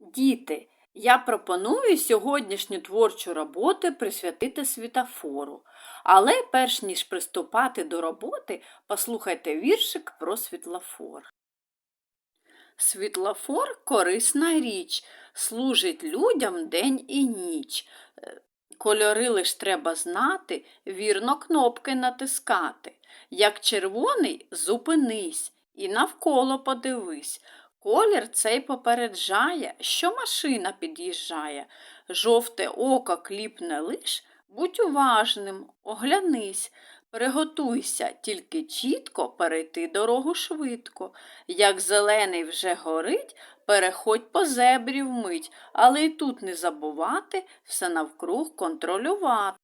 Діти, я пропоную сьогоднішню творчу роботу присвятити світофору. Але перш ніж приступати до роботи, послухайте віршик про світлофор. Світлофор корисна річ, служить людям день і ніч. Е, Кольори лиш треба знати, вірно кнопки натискати. Як червоний зупинись і навколо подивись. Колір цей попереджає, що машина під'їжджає. Жовте око кліпне лиш, будь уважним, оглянись. Приготуйся, тільки чітко перейти дорогу швидко. Як зелений вже горить, переходь по зебрі вмить, але й тут не забувати все навкруг контролювати.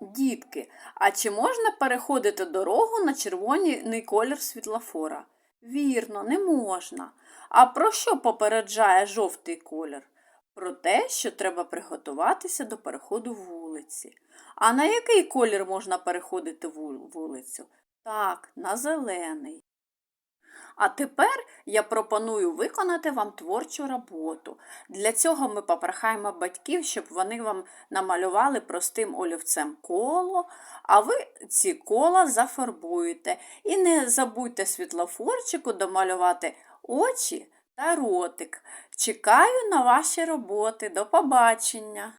Дітки, а чи можна переходити дорогу на червоний колір світлофора? Вірно, не можна. А про що попереджає жовтий колір? Про те, що треба приготуватися до переходу вулиці. А на який колір можна переходити вулицю? Так, на зелений. А тепер я пропоную виконати вам творчу роботу. Для цього ми попрохаємо батьків, щоб вони вам намалювали простим олівцем коло, а ви ці кола зафарбуєте. І не забудьте світлофорчику домалювати очі та ротик. Чекаю на ваші роботи. До побачення!